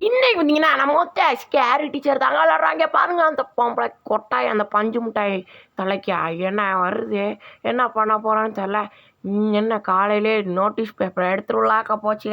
இன்னைக்கு பார்த்தீங்கன்னா நம்ம ஒத்த ஸ்கேரி டீச்சர் தாங்க விளாட்றாங்க பாருங்க அந்த பொம்பளை கொட்டாய் அந்த பஞ்சு மிட்டாய் தலைக்கு என்ன வருது? என்ன பண்ண போகிறான்னு தெரில என்ன காலையிலே நோட்டீஸ் பேப்பரை எடுத்துட்டு போச்சு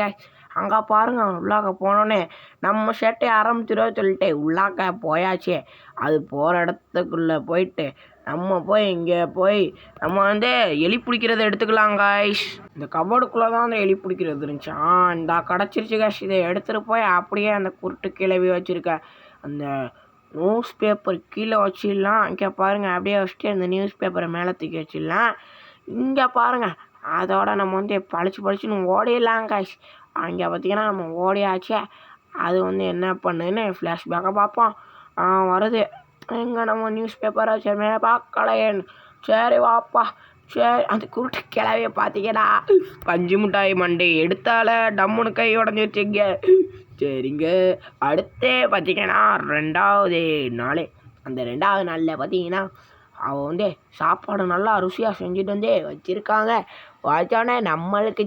அங்கே பாருங்க உள்ளாக்க போனோடனே நம்ம சேட்டையை ஆரம்பிச்சிடும் சொல்லிட்டு உள்ளாக்க போயாச்சு. அது போகிற இடத்துக்குள்ளே போயிட்டு நம்ம போய் இங்கே போய் நம்ம வந்து எலி பிடிக்கிறத எடுத்துக்கலாம் காய்ஸ் இந்த கபோர்டுக்குள்ளே தான் அந்த எலி பிடிக்கிறது இருந்துச்சு. ஆ இந்த கிடச்சிருச்சு காய்ஸ் இதை எடுத்துகிட்டு போய் அப்படியே அந்த குருட்டு கிளவி வச்சுருக்க. அந்த நியூஸ் பேப்பர் கீழே வச்சிடலாம். இங்கே பாருங்கள் அப்படியே வச்சுட்டு அந்த நியூஸ் பேப்பரை மேலே தூக்கி வச்சிடலாம். இங்கே பாருங்கள் அதோட நம்ம வந்து பளிச்சு பளிச்சுன்னு ஓடிடலாம் காய்ஸ் அங்கே பார்த்தீங்கன்னா நம்ம ஓடியாச்சே. அது வந்து என்ன பண்ணுன்னு ஃப்ளாஷ்பேக்கை பார்ப்போம். வருது. எங்கே நம்ம நியூஸ் பேப்பரை சரி பார்க்கலையேன்னு. சரி வாப்பா. சரி அந்த குருட்டு கிளவிய பார்த்தீங்கன்னா பஞ்சு மிட்டாய் மண்டை எடுத்தால டம்முன்னு கை உடஞ்சிருச்சுங்க சரிங்க. அடுத்து பார்த்தீங்கன்னா ரெண்டாவது நாள். அந்த ரெண்டாவது நாளில் பார்த்தீங்கன்னா அவள் வந்து சாப்பாடு நல்லா ருசியாக செஞ்சுட்டு வந்து வச்சுருக்காங்க. வச்சோடனே நம்மளுக்கு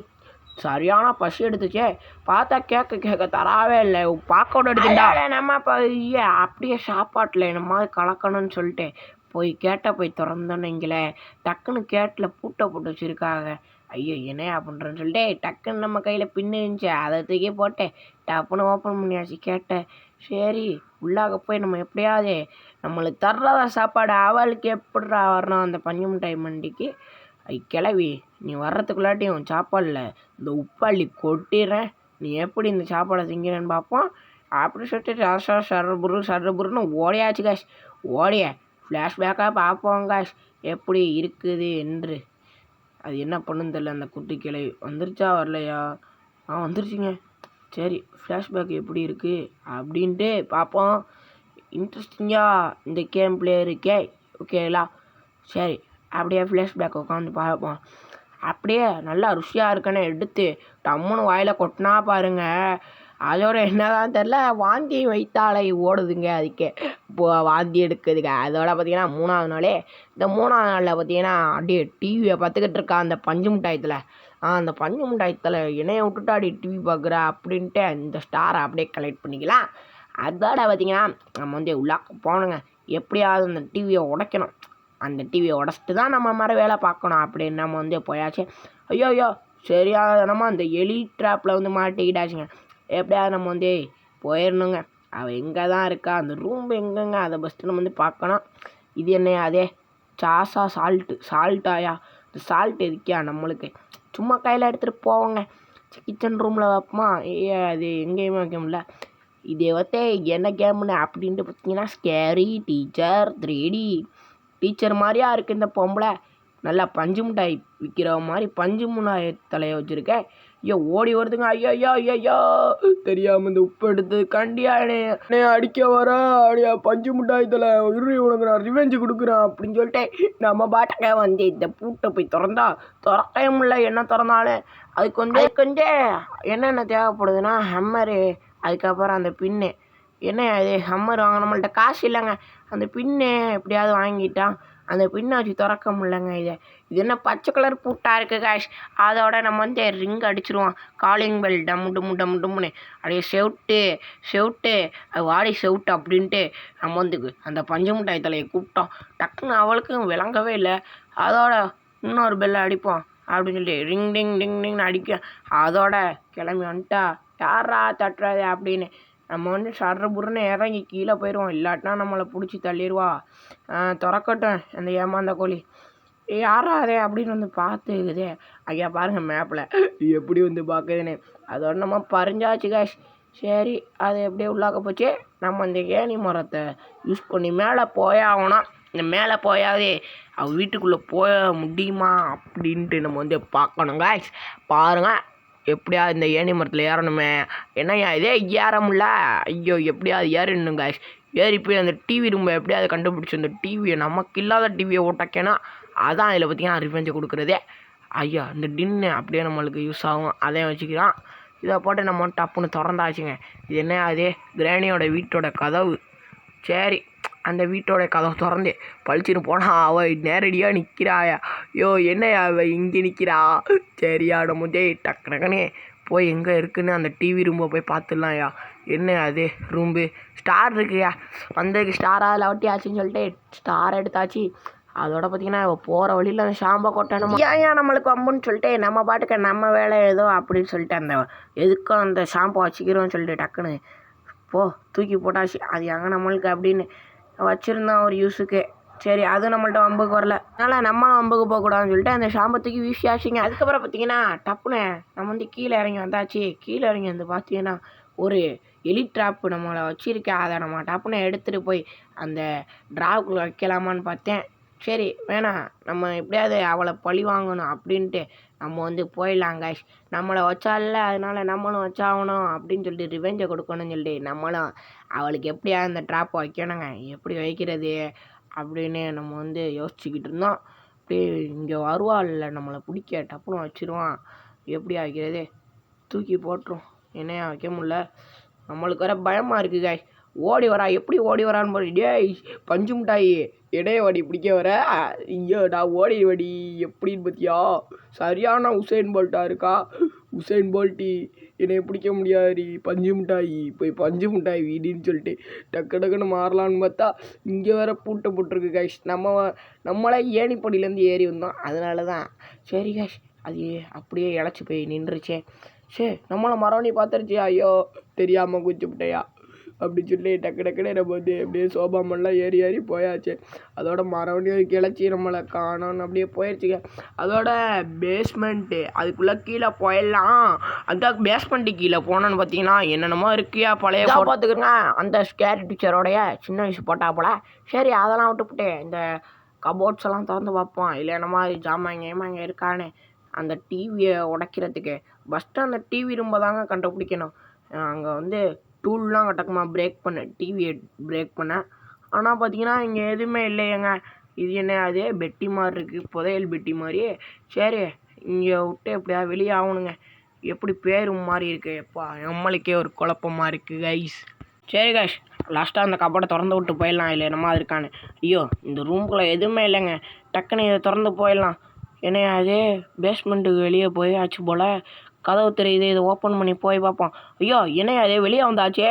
சரியான பசி எடுத்துச்சே. பார்த்தா கேட்க கேட்க தராவே இல்லை. பார்க்கணும் எடுத்துட்டா. நம்ம இப்போ ஐயா அப்படியே சாப்பாட்டில் என்னமா கலக்கணும்னு சொல்லிட்டு போய் கேட்ட போய் திறந்தோன்னீங்களே. டக்குன்னு கேட்டில் பூட்டை போட்டு வச்சுருக்காங்க. ஐயோ என்னையா பண்ணுறேன்னு சொல்லிட்டு டக்குன்னு நம்ம கையில் பின்னு இருந்துச்சு. அதை தூக்கி போட்டேன் டப்புன்னு ஓப்பன் பண்ணியாச்சு கேட்டேன். சரி உள்ளாக போய் நம்ம எப்படியாவது நம்மளுக்கு தர்றதா சாப்பாடு அவளுக்கு எப்பிட்றா வரணும் அந்த பஞ்சு மிட்டாய் மண்டிக்கு? ஐ கிளவி நீ வர்றதுக்குள்ளாட்டியும் சாப்பாடில் இந்த உப்பாளி கொட்டிடுறேன் நீ எப்படி இந்த சாப்பாடை திங்கிறேன்னு பார்ப்போம் அப்படி சொல்லிட்டு சர சர சரபுரு சரபுருன்னு ஓடியாச்சு காஷ் ஓடிய. ஃப்ளாஷ்பேக்காக பார்ப்போம் காஷ் எப்படி இருக்குது என்று. அது என்ன பண்ணுன்னு தெரில அந்த குட்டி கிளவி வந்துருச்சா வரலையா? ஆ வந்துருச்சுங்க. சரி ஃப்ளாஷ்பேக் எப்படி இருக்குது அப்படின்ட்டு பார்ப்போம். இன்ட்ரெஸ்டிங்காக இந்த கேம் பிளேயர் இருக்கே ஓகேங்களா சரி அப்படியே ஃப்ளாஷ்பேக் உட்காந்து பார்ப்போம். அப்படியே நல்லா ருசியாக இருக்குன்னு எடுத்து டம்முன்னு வாயில் கொட்டினா பாருங்க. அதோட என்னதான் தெரில வாந்தி வைத்தாலை ஓடுதுங்க அதுக்கே. இப்போ வாந்தி எடுக்குதுங்க. அதோட பார்த்தீங்கன்னா மூணாவது நாளே இந்த மூணாவது நாளில் பார்த்தீங்கன்னா அப்படியே டிவியை பார்த்துக்கிட்டு இருக்கா அந்த பஞ்சு மிட்டாயத்தில் அந்த பஞ்சு மிட்டாயத்தில் இணைய விட்டுட்டு டிவி பார்க்குறா அப்படின்ட்டு இந்த ஸ்டாரை அப்படியே கலெக்ட் பண்ணிக்கலாம் அதோட பார்த்தீங்கன்னா நம்ம வந்து உள்ளாக்க போகணுங்க. எப்படியாவது அந்த டிவியை உடைக்கணும். அந்த டிவியை உடச்சிட்டு தான் நம்ம மறு வேலை பார்க்கணும் அப்படின்னு நம்ம வந்து போயாச்சு. ஐயோ ஐயோ சரியாதனமாக அந்த எலி ட்ராப்பில் வந்து மாட்டிக்கிட்டாச்சுங்க. எப்படியாவது நம்ம வந்து போயிடணுங்க அவள் எங்கே தான் இருக்கா? அந்த ரூம் எங்கெங்க? அதை ஃபஸ்ட்டு நம்ம வந்து பார்க்கணும். இது என்ன அதே? சாஸா சால்ட்டு சால்ட்டாயா இந்த சால்ட் எதுக்கியா நம்மளுக்கு? சும்மா கையில் எடுத்துகிட்டு போவோங்க. கிச்சன் ரூமில் வைப்போமா? ஏ அது எங்கேயுமே வைக்க முடியல. இதே வந்து என்ன கேம்னு அப்படின்ட்டு பார்த்தீங்கன்னா ஸ்கேரி டீச்சர் த்ரீடி டீச்சர் மாதிரியா இருக்குது இந்த பொம்பளை. நல்லா பஞ்சு மிட்டாய் விற்கிற மாதிரி பஞ்சு மிட்டாய் தலையை வச்சுருக்கேன் ஐயோ ஓடி வருதுங்க. ஐயோ ஐயோ ஐயோ தெரியாமல் இந்த உப்பு எடுத்து கண்டியா என்னை அடிக்க வர. அடியா பஞ்சு மிட்டாய் தலை. இரு உனக்கு நான் ரிவெஞ்சு கொடுக்குறேன் அப்படின்னு சொல்லிட்டு நம்ம பாட்டங்க வந்து இந்த பூட்டை போய் திறந்தா திறக்கவே முடியல. என்ன திறந்தாலும். அதுக்கு வந்து வந்து என்னென்ன தேவைப்படுதுன்னா ஹம்மரு அதுக்கப்புறம் அந்த பின்னு என்ன இது ஹம்மர் வாங்க நம்மள்ட்ட காசு இல்லைங்க. அந்த பின்னு எப்படியாவது வாங்கிட்டான் அந்த பின்னாடி திறக்க முடியலங்க இதை. இது என்ன பச்சை கலர் பூட்டாக இருக்குது காஷ் அதோட நம்ம வந்து ரிங் அடிச்சிருவோம். காலிங் பெல் டம் டும்மு டம் டம்னு. அப்படியே செவுட்டு செவுட்டு அது வாடி செவுட்டு அப்படின்ட்டு நம்ம வந்து அந்த பஞ்சு மிட்டாய் தலையை கூப்பிட்டோம். டக்குன்னு அவளுக்கும் விளங்கவே இல்லை. அதோட இன்னொரு பெல் அடிப்போம் அப்படின்னு சொல்லிட்டு ரிங் டிங் டிங் டிங்னு அடிக்க. அதோட கிளம்பி வந்துட்டா. யாரா தட்டுறது அப்படின்னு நம்ம வந்து சர்ற புருன்னு இறங்கி கீழே போயிடுவோம். இல்லாட்டினா நம்மளை பிடிச்சி தள்ளிடுவா. திறக்கட்டும். அந்த ஏமாந்த கோழி. யாரா அதே அப்படின்னு வந்து பார்த்துக்குதே ஐயா பாருங்கள் மேப்பில். எப்படி வந்து பார்க்குதுன்னு. அதோட நம்ம பறிஞ்சாச்சு காஷ் சரி அது எப்படியே உள்ளாக்க போச்சு. நம்ம இந்த ஏணி மரத்தை யூஸ் பண்ணி மேலே போயாகணும் இந்த மேலே போயாதே. அவள் வீட்டுக்குள்ளே போக முடியுமா அப்படின்ட்டு நம்ம வந்து பார்க்கணும் காய்ஸ் பாருங்கள் எப்படியா இந்த ஏணி மரத்தில் ஏறணுமே? என்னய்யா இதே ஏற முடில ஐயோ எப்படியாவது ஏறிடணும் காய்ஸ் ஏறி போய் அந்த டிவி ரூமை எப்படியாவது கண்டுபிடிச்சி அந்த டிவியை நமக்கு இல்லாத டிவியை ஓட்டக்கேனா அதான் இதில் பார்த்தீங்கன்னா ரிவெஞ்சை கொடுக்குறதே. ஐயா இந்த டின்னு அப்படியே நம்மளுக்கு யூஸ் ஆகும். அதையும் வச்சுக்கிறான் இதை போட்டு நம்ம டப்புன்னு திறந்தாச்சுங்க. இது என்ன அது? கிராணியோட வீட்டோட கதவு. சரி. அந்த வீட்டோட கதவை திறந்து பளிச்சுன்னு போனா அவள் நேரடியாக நிற்கிறாயா ஐயோ என்னையா அவ இங்கே நிற்கிறா சரியா நம்ம டக்கு டக்குனே போய் எங்கே இருக்குன்னு அந்த டிவி ரூமை போய் பார்த்துடலாம்யா என்ன அது? ரூம்பு ஸ்டார் இருக்குயா? வந்ததுக்கு ஸ்டாராக லவட்டி ஆச்சுன்னு சொல்லிட்டு ஸ்டார் எடுத்தாச்சு. அதோட பார்த்தீங்கன்னா போகிற வழியில் அந்த ஷாம்பை கொட்டணும்? ஏன் ஏன் நம்மளுக்கு வம்புன்னு சொல்லிட்டு நம்ம பாட்டுக்கு நம்ம வேலை ஏதோ அப்படின்னு சொல்லிட்டு அந்த எதுக்கும் அந்த ஷாம்பை வச்சுக்கிறோம்னு சொல்லிட்டு டக்குன்னு போ தூக்கி போட்டாச்சு. அது எங்கே நம்மளுக்கு அப்படின்னு வச்சுருந்தோம் ஒரு யூஸுக்கு. சரி அது நம்மள்ட்ட வம்புக்கு வரல. அதனால் நம்மளும் வம்புக்கு போகக்கூடாதுன்னு சொல்லிட்டு அந்த ஷாம்பத்துக்கு வீசி ஆச்சுங்க அதுக்கப்புறம் பார்த்தீங்கன்னா டப்புன்னு நம்ம வந்து கீழே இறங்கி வந்தாச்சு. கீழே இறங்கி வந்து பார்த்தீங்கன்னா ஒரு எலி ட்ராப் நம்மளை வச்சுருக்கேன் அதை நம்ம டப்புன்னு எடுத்துகிட்டு போய் அந்த ட்ராவுக்குள்ளே வைக்கலாமான்னு பார்த்தேன். சரி வேணாம் நம்ம எப்படியாவது அவளை பழி வாங்கணும் அப்படின்ட்டு நம்ம வந்து போயிடலாம் கைஸ் நம்மளை வச்சால அதனால நம்மளும் வச்சாகணும் அப்படின்னு சொல்லிட்டு ரிவெஞ்சை கொடுக்கணும்னு சொல்லிட்டு நம்மளும் அவளுக்கு எப்படியா அந்த ட்ராப்பை வைக்கணுங்க? எப்படி வைக்கிறது அப்படின்னு நம்ம வந்து யோசிச்சுக்கிட்டு இருந்தோம். அப்படியே இங்கே வருவாள்ல நம்மளை பிடிக்க டப்புன்னு வச்சிருவான். எப்படி வைக்கிறது? தூக்கி போட்டுரும். என்னையா வைக்க முடியல? நம்மளுக்கு வர பயமாக இருக்குது காய் ஓடி வரா. எப்படி ஓடி வரான்னு போய் டேய் பஞ்சு மிட்டாயி. இடையவாடி பிடிக்க வர? ஐயோ நான் ஓடி வடி. எப்படின்னு பார்த்தியா சரியான உசைன் போல்ட்டா இருக்கா? உசைன் போல்ட்டி என்னை பிடிக்க முடியாது பஞ்சு மிட்டாயி போய் பஞ்சு மிட்டாய் வீடின்னு சொல்லிட்டு டக்கு டக்குன்னு மாறலான்னு பார்த்தா இங்கே வேற பூட்டை போட்டிருக்கு கைஷ் நம்ம நம்மளே ஏணிப்படியிலேருந்து ஏறி வந்தோம். அதனால தான் சரி கைஷ் அது அப்படியே இழைச்சி போய் நின்றுச்சே. சே நம்மளை மரவணி பார்த்துருச்சியா? ஐயோ தெரியாமல் குச்சி விட்டையா? அப்படி சொல்லி டக்கு டக்குன்னு நம்ம வந்து அப்படியே சோபா மண்ணெலாம் ஏறி ஏறி போயாச்சு. அதோட மரவணியும் கிளச்சி நம்மளை காணோன்னு அப்படியே போயிடுச்சுங்க அதோட பேஸ்மெண்ட்டு அதுக்குள்ளே கீழே போயிடலாம் அந்த பேஸ்மெண்ட்டு கீழே போனோன்னு பார்த்தீங்கன்னா என்னென்னமோ இருக்கியா பழைய பார்த்துக்குங்க. அந்த ஸ்கேர் டீச்சரோடைய சின்ன வயசு போட்டா போல. சரி அதெல்லாம் விட்டுப்புட்டு இந்த கபோர்ட்ஸ் எல்லாம் திறந்து பார்ப்போம். இல்லை என்ன மாதிரி ஜாமாங்க ஏமாங்க இருக்கான்னு. அந்த டிவியை உடைக்கிறதுக்கு ஃபஸ்ட்டு அந்த டிவி ரூமை தாங்க கண்டுபிடிக்கணும். அங்கே வந்து டூல்லாம் கட்டக்கமாக பிரேக் பண்ணேன் டிவியை பிரேக் பண்ணேன் ஆனால் பார்த்தீங்கன்னா இங்கே எதுவுமே இல்லையேங்க. இது என்ன அது பெட்டி மாதிரி இருக்குது புதையல் பெட்டி மாதிரி சரி இங்கே விட்டு எப்படியா வெளியே ஆகணுங்க. எப்படி பேரும் மாதிரி இருக்குது எப்பா நம்மளுக்கே ஒரு குழப்பமாக இருக்குது கைஸ் சரி கைஸ் லாஸ்ட்டாக அந்த கபடை திறந்து விட்டு போயிடலாம். இல்லை என்னமா இருக்கான்னு. ஐயோ இந்த ரூம்குள்ளே எதுவுமே இல்லைங்க. டக்குன்னு இதை திறந்து போயிடலாம். என்னையாது பேஸ்மெண்ட்டுக்கு வெளியே போய் ஆச்சு போல். கதவு தெரியுது இதை ஓப்பன் பண்ணி போய் பார்ப்போம். ஐயோ என்னையா அது வெளியே வந்தாச்சே?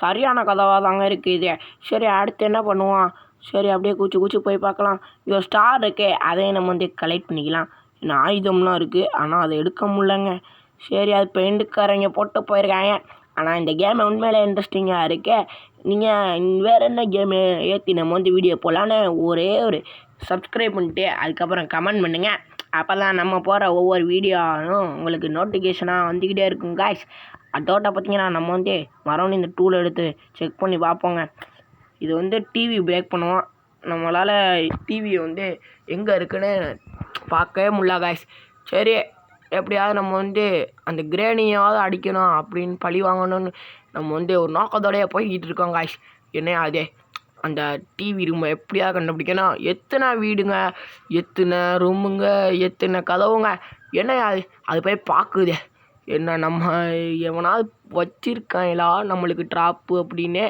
சரியான கதவாக தாங்க இருக்குது இது. சரி அடுத்து என்ன பண்ணுவோம்? சரி அப்படியே குச்சி குச்சி போய் பார்க்கலாம். ஐயோ ஸ்டார் இருக்கே. அதையும் நம்ம வந்து கலெக்ட் பண்ணிக்கலாம். இன்னும் ஆயுதம்லாம் இருக்குது ஆனால் அதை எடுக்க முடிலங்க சரி அது பெயிண்ட்டுக்காரங்க போட்டு போயிருக்காங்க. ஆனால் இந்த கேம் உண்மையிலே இன்ட்ரெஸ்டிங்காக இருக்கே. நீங்கள் வேறு என்ன கேமு ஏற்றி நம்ம வந்து வீடியோ போடலான்னு ஒரே ஒரு சப்ஸ்கிரைப் பண்ணிட்டு அதுக்கப்புறம் கமெண்ட் பண்ணுங்கள் அப்போ தான் நம்ம போகிற ஒவ்வொரு வீடியோவும் உங்களுக்கு நோட்டிஃபிகேஷனாக வந்துக்கிட்டே இருக்கும் காய்ஸ் அதோட பார்த்தீங்கன்னா நம்ம வந்து மறுபடியும் இந்த டூல் எடுத்து செக் பண்ணி பார்ப்போங்க. இது வந்து டிவி பிரேக் பண்ணுவோம். நம்மளால் டிவியை வந்து எங்கே இருக்குன்னு பார்க்கவே முடியல காய்ஸ் சரி எப்படியாவது நம்ம வந்து அந்த கிரேணியாவது அடிக்கணும் அப்படின்னு பழி வாங்கணும்னு நம்ம வந்து ஒரு நோக்கத்தோடய போய்கிட்டு இருக்கோம் காய்ஸ் என்ன அதே அந்த டிவி ரூமை எப்படியா கண்டுபிடிக்கணும் எத்தனை வீடுங்க எத்தனை ரூமுங்க எத்தனை கதவுங்க? என்ன அது? அது போய் பார்க்குதே என்ன நம்ம எவனாவது வச்சுருக்காங்களா நம்மளுக்கு ட்ராப்பு அப்படின்னு.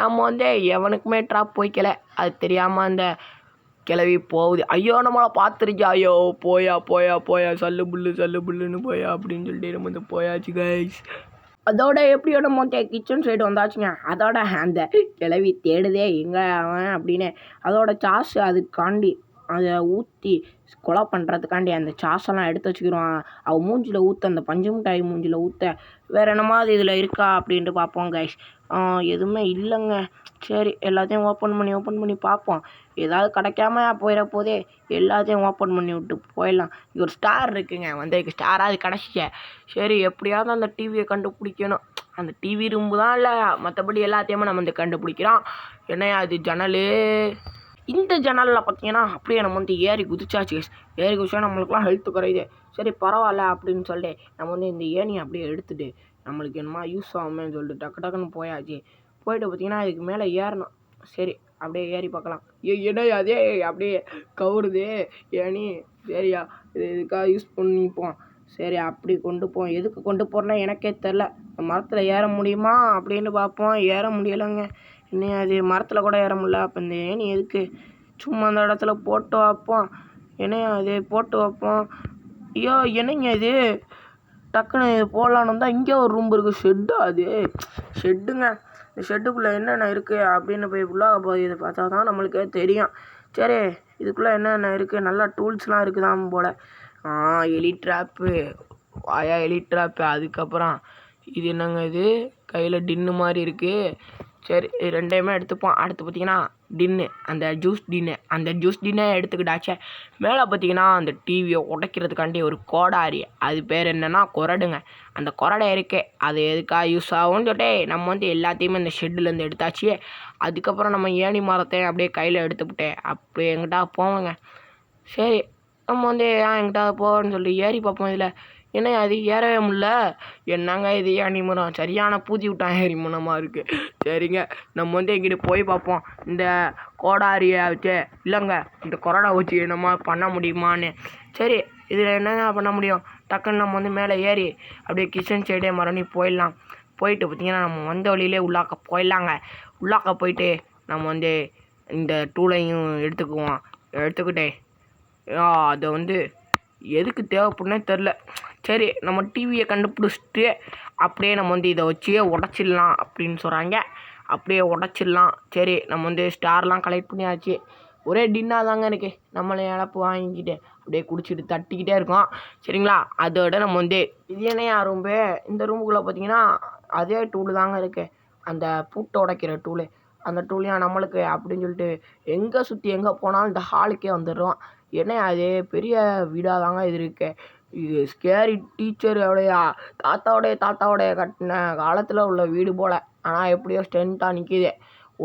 நம்ம வந்து எவனுக்குமே ட்ராப் வைக்கல. அது தெரியாமல் அந்த கிளவி போகுது. ஐயோ நம்மளை பார்த்துருச்சா ஐயோ போயா போயா போயா சல்லு புல்லு சல்லு புல்லுன்னு போயா அப்படின்னு சொல்லிட்டு நம்ம வந்து போயாச்சு கைஸ் அதோட எப்படியோ நம்ம கிச்சன் சைடு வந்தாச்சுங்க அதோட அந்த கிளவி தேடுதே எங்கே அவன் அப்படின்னு அதோட சாஸ் அதுக்காண்டி அதை ஊற்றி கொலை பண்ணுறதுக்காண்டி அந்த சாஸெல்லாம் எடுத்து வச்சுக்கிடுவான் அவள் மூஞ்சில் ஊற்ற அந்த பஞ்சு மிட்டாய் மூஞ்சில் ஊற்ற வேறு என்னமாவது இதில் இருக்கா அப்படின்ட்டு பார்ப்போம் கைஸ் எதுவுமே இல்லைங்க. சரி எல்லாத்தையும் ஓப்பன் பண்ணி ஓப்பன் பண்ணி பார்ப்போம். ஏதாவது கிடைக்காம போயிட போதே எல்லாத்தையும் ஓப்பன் பண்ணி விட்டு போயிடலாம். இங்கே ஒரு ஸ்டார் இருக்குங்க. வந்து ஸ்டாராக கிடச்சிச்சே சரி எப்படியாவது அந்த டிவியை கண்டுபிடிக்கணும். அந்த டிவி ரூம்பு தான் இல்லை. மற்றபடி எல்லாத்தையுமே நம்ம வந்து கண்டுபிடிக்கிறோம். என்னையா அது ஜன்னல்? இந்த ஜன்னலில் பார்த்தீங்கன்னா அப்படியே நம்ம வந்து ஏறி குதிச்சாச்சு ஏறி குதிச்சா நம்மளுக்குலாம் ஹெல்த் குறையுது. சரி பரவாயில்ல அப்படின்னு சொல்லிட்டு நம்ம வந்து இந்த ஏணியை அப்படியே எடுத்துட்டு நம்மளுக்கு என்னமா யூஸ் ஆகுமேன்னு சொல்லிட்டு டக்கு டக்குன்னு போயாச்சு. போயிட்டு பார்த்தீங்கன்னா இதுக்கு மேலே ஏறணும். சரி அப்படியே ஏறி பார்க்கலாம். ஏ என்ன அதே அப்படியே கவுருது. ஏணி சரியா? இது இதுக்காக யூஸ் பண்ணிப்போம்? சரி அப்படி கொண்டு போவோம். எதுக்கு கொண்டு போகிறேன்னா எனக்கே தெரில மரத்தில் ஏற முடியுமா அப்படின்னு பார்ப்போம். ஏற முடியலைங்க. என்ன அது மரத்தில் கூட ஏற முடில அப்போ இந்த ஏணி எதுக்கு? சும்மா அந்த இடத்துல போட்டு வைப்போம். என்னையா அது போட்டு வைப்போம். ஐயோ என்னங்க இது? டக்குன்னு இது போடலான்னு வந்தால் இங்கே ஒரு ரூம் இருக்குது ஷெட்டா அது? ஷெட்டுங்க இந்த ஷெட்டுக்குள்ளே என்னென்ன இருக்குது அப்படின்னு போய் உள்ளாக போய் இதை பார்த்தா தான் நம்மளுக்கே தெரியும். சரி இதுக்குள்ளே என்னென்ன இருக்குது நல்லா டூல்ஸ்லாம் இருக்குதாம் போல். ஆ எலி ட்ராப்பு வாயா எலி ட்ராப்பு அதுக்கப்புறம் இது என்னங்க இது? கையில் டின்னு மாதிரி இருக்குது சரி இது ரெண்டையுமே எடுத்துப்போம். அடுத்து பார்த்தீங்கன்னா டின்னு அந்த ஜூஸ் டின்னு அந்த ஜூஸ் டின்னே எடுத்துக்கிட்டாச்சே. மேலே பார்த்தீங்கன்னா அந்த டிவியை உடைக்கிறதுக்காண்டி ஒரு கோடாரி. அது பேர் என்னென்னா கொரடுங்க. அந்த கொரடை இருக்கே. அது எதுக்காக யூஸ் ஆகும்னு சொல்லிட்டு நம்ம வந்து எல்லாத்தையுமே இந்த ஷெட்டுலேருந்து எடுத்தாச்சு. அதுக்கப்புறம் நம்ம ஏணி மரத்தை அப்படியே கையில் எடுத்துக்கிட்டேன் அப்படியே எங்கிட்ட போவோங்க. சரி நம்ம வந்து ஏன் எங்கிட்ட போவோன்னு சொல்லி ஏறி பார்ப்போம் இதில். என்ன அது ஏறவே முடில என்னங்க இது? ஏணி சரியான பூதி விட்டான் ஏறி இருக்குது சரிங்க நம்ம வந்து எங்கிட்ட போய் பார்ப்போம். இந்த கோடாரியை வச்சு இல்லைங்க இந்த கொரோடா வச்சு என்னமா பண்ண முடியுமான்னு. சரி இதில் என்னங்க பண்ண முடியும்? டக்குன்னு நம்ம வந்து மேலே ஏறி அப்படியே கிச்சன் சைடே மறுபடியும் போயிடலாம். போயிட்டு பார்த்தீங்கன்னா நம்ம வந்த வழியிலே உள்ளாக்க போயிடலாங்க. உள்ளாக்க போயிட்டு நம்ம வந்து இந்த டூலையும் எடுத்துக்குவோம். எடுத்துக்கிட்டே அதை வந்து எதுக்கு தேவைப்படுனே தெரில. சரி நம்ம டிவியை கண்டுபிடிச்சிட்டு அப்படியே நம்ம வந்து இதை வச்சு உடச்சிடலாம் அப்படின்னு சொல்கிறாங்க அப்படியே உடச்சிடலாம். சரி நம்ம வந்து ஸ்டார்லாம் கலெக்ட் பண்ணியாச்சு. ஒரே டின்னாக தாங்க இருக்கு. நம்மளை இழப்பு வாங்கிக்கிட்டு அப்படியே குடிச்சிட்டு தட்டிக்கிட்டே இருக்கோம். சரிங்களா? அதோட நம்ம வந்து இது என்னையா ரூம்பு இந்த ரூமுக்குள்ளே பார்த்தீங்கன்னா அதே டூலு தாங்க இருக்குது அந்த பூட்டை உடைக்கிற டூலு அந்த டூலையும் நம்மளுக்கு அப்படின்னு சொல்லிட்டு எங்கே சுற்றி எங்கே போனாலும் இந்த ஹாலுக்கே வந்துடுறோம். என்ன அது பெரிய வீடாக தாங்க இது இருக்குது இது ஸ்கேரி டீச்சர் டீச்சரோடைய தாத்தாவுடைய தாத்தாவுடைய கட்டின காலத்தில் உள்ள வீடு போல். ஆனால் எப்படியோ ஸ்ட்ரென்த்தாக நிற்கிது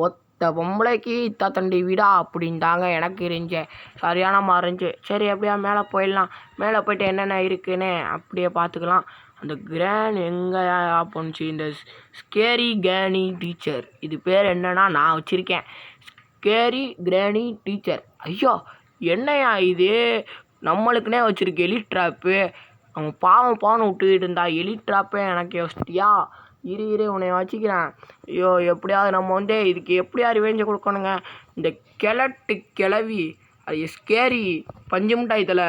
ஒத்த பொம்பளைக்கு இத்தாத்தண்டி வீடா அப்படின்ட்டாங்க. எனக்கு இருந்துச்சு. சரியான மாதிரி இருந்துச்சு. சரி எப்படியா மேலே போயிடலாம். மேலே போயிட்டு என்னென்ன இருக்குன்னு அப்படியே பார்த்துக்கலாம். அந்த கிரான் எங்கே போணுச்சு? இந்த ஸ்கேரி கேனி டீச்சர் இது பேர் என்னன்னா நான் வச்சுருக்கேன். ஸ்கேரி கிரானி டீச்சர் ஐயோ என்னையா இது? நம்மளுக்குனே வச்சுருக்கு எலி ட்ராப்பு அவன் பாவம் பாவம் விட்டுக்கிட்டு இருந்தா எலி ட்ராப்பே எனக்கு யோசிச்சிட்டியா? இரு இரு உன்னை வச்சுக்கிறேன். ஐயோ எப்படியாவது நம்ம வந்து இதுக்கு எப்படியா ரிவெஞ்சை கொடுக்கணுங்க? இந்த கிழட்டு கிளவி அது ஸ்கேரி பஞ்சு மிட்டாய் தலை.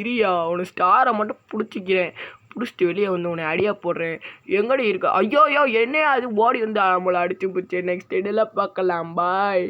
இரியா உனக்கு ஸ்டாரை மட்டும் பிடிச்சிக்கிறேன். பிடிச்சிட்டு வெளியே வந்து உன்னை அடியாக போடுறேன். எங்கடி இருக்க? ஐயோ ஐயோ என்னையா அது? ஓடி வந்து நம்மளை அடிச்சு போச்சு நெக்ஸ்ட் இடையில பார்க்கலாம். பாய்